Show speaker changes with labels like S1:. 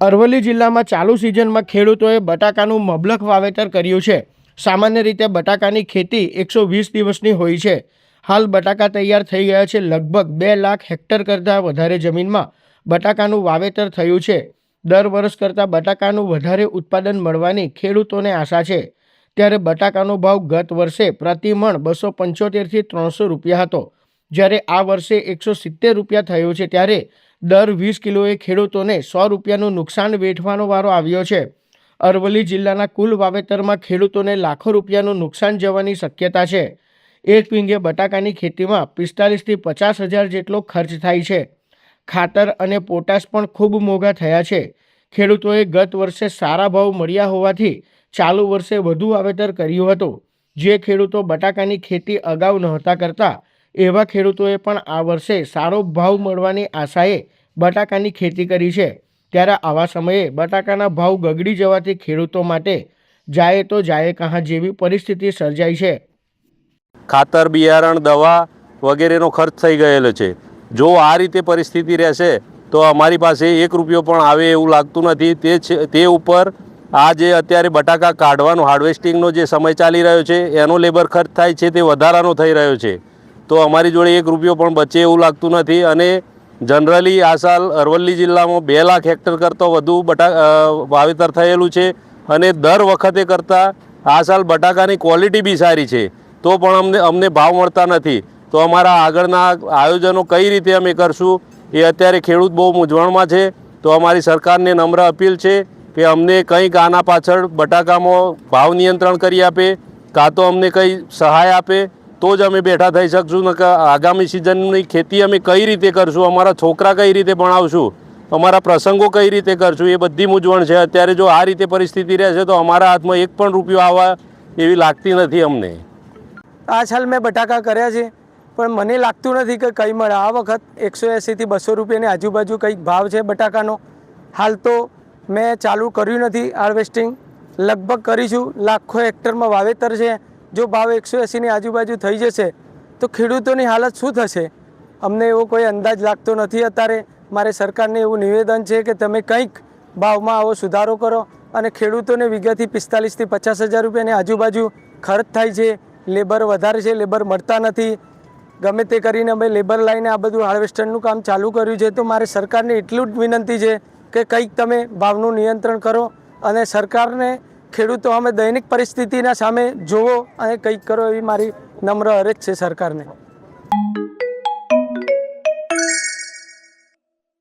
S1: અરવલ્લી જિલ્લામાં ચાલુ સિઝનમાં ખેડૂતોએ બટાકાનું મબલખ વાવેતર કર્યું છે. સામાન્ય રીતે બટાકાની ખેતી એકસો વીસ દિવસની હોય છે. હાલ બટાકા તૈયાર થઈ ગયા છે લગભગ બે લાખ હેક્ટર કરતાં વધારે જમીનમાં બટાકાનું વાવેતર થયું છે. દર વર્ષ કરતાં બટાકાનું વધારે ઉત્પાદન મળવાની ખેડૂતોને આશા છે. ત્યારે બટાકાનો ભાવ ગત વર્ષે પ્રતિ મણ બસો પંચોતેરથી ત્રણસો રૂપિયા હતો. જ્યારે આ વર્ષે એકસો સિત્તેર રૂપિયા થયો છે ત્યારે દર વીસ કિલોએ ખેડૂતોને સો રૂપિયાનું નુકસાન વેઠવાનો વારો આવ્યો છે. અરવલ્લી જિલ્લાના કુલ વાવેતરમાં ખેડૂતોને લાખો રૂપિયાનું નુકસાન જવાની શક્યતા છે. એક પિંગે બટાકાની ખેતીમાં પિસ્તાલીસથી પચાસ હજાર જેટલો ખર્ચ થાય છે. ખાતર અને પોટાશ પણ ખૂબ મોંઘા થયા છે. ખેડૂતોએ ગત વર્ષે સારા ભાવ મળ્યા હોવાથી ચાલુ વર્ષે વધુ વાવેતર કર્યું હતું. જે ખેડૂતો બટાકાની ખેતી અગાઉ નહોતા કરતા એવા ખેડૂતોએ પણ આ વર્ષે સારો ભાવ મળવાની આશાએ બટાકાની ખેતી કરી છે. ત્યારે આવા સમયે બટાકાના ભાવ ગગડી જવાથી ખેડૂતો માટે જાય તો જાય કહા જેવી પરિસ્થિતિ સર્જાઈ છે.
S2: ખાતર, બિયારણ, દવા વગેરેનો ખર્ચ થઈ ગયેલો છે. જો આ રીતે પરિસ્થિતિ રહેશે, તો અમારી પાસે એક રૂપિયો પણ આવે એવું લાગતું નથી. તે છે, તે ઉપર આ જે અત્યારે બટાકા કાઢવાનો, હાર્વેસ્ટિંગનો જે સમય ચાલી રહ્યો છે, એનો લેબર ખર્ચ થાય છે, તે વધારાનો થઈ રહ્યો છે. તો અમારી જોડે એક રૂપિયો પણ બચે એવું લાગતું નથી અને જનરલી આ સાલ અરવલ્લી જિલ્લામાં બે લાખ હેક્ટર કરતાં વધુ બટા વાવેતર થયેલું છે અને દર વખતે કરતાં આ સાલ બટાકાની ક્વોલિટી બી સારી છે. તો પણ અમને અમને ભાવ મળતા નથી. તો અમારા આગળના આયોજનો કઈ રીતે અમે કરશું એ અત્યારે ખેડૂત બહુ મૂંઝવણમાં છે. તો અમારી સરકારને નમ્ર અપીલ છે કે અમને કંઈક આના પાછળ બટાકામાં ભાવ નિયંત્રણ કરી આપે, કાં તો અમને કંઈ સહાય આપે તો જ અમે બેઠા થઈ શકશું ને આગામી સિઝનની ખેતી અમે કઈ રીતે કરશું, અમારા છોકરા કઈ રીતે ભણાવશું, અમારા પ્રસંગો કઈ રીતે કરશું, એ બધી મૂંઝવણ છે. અત્યારે જો આ રીતે પરિસ્થિતિ રહેશે તો અમારા હાથમાં એક પણ રૂપિયો આવવા એવી લાગતી નથી અમને.
S3: આ સાલ મેં બટાકા કર્યા છે, પણ મને લાગતું નથી કે કંઈ મળે. આ વખત એકસો એંસીથી બસો રૂપિયાની આજુબાજુ કંઈક ભાવ છે બટાકાનો. હાલ તો મેં ચાલુ કર્યું નથી હાર્વેસ્ટિંગ. લગભગ કરીશું. લાખો હેક્ટરમાં વાવેતર છે. જો ભાવ એકસો એંસીની આજુબાજુ થઈ જશે, તો ખેડૂતોની હાલત શું થશે? અમને એવો કોઈ અંદાજ લાગતો નથી અત્યારે. મારે સરકારને એવું નિવેદન છે કે તમે કંઈક ભાવમાં આવો સુધારો કરો અને ખેડૂતોને વિગતથી પિસ્તાલીસથી પચાસ હજાર રૂપિયાની આજુબાજુ ખર્ચ થાય છે. લેબર વધારે છે, લેબર મળતા નથી. ગમે તે કરીને અમે લેબર લાઈને આ બધું હાર્વેસ્ટરનું કામ ચાલુ કર્યું છે, તો મારે સરકારને એટલું જ વિનંતી છે કે કંઈક તમે ભાવનું નિયંત્રણ કરો અને સરકારને ખેડૂતો, અમે દૈનિક પરિસ્થિતિના સામે જોવો અને કંઈક કરો એવી મારી નમ્ર અરજ છે સરકારને.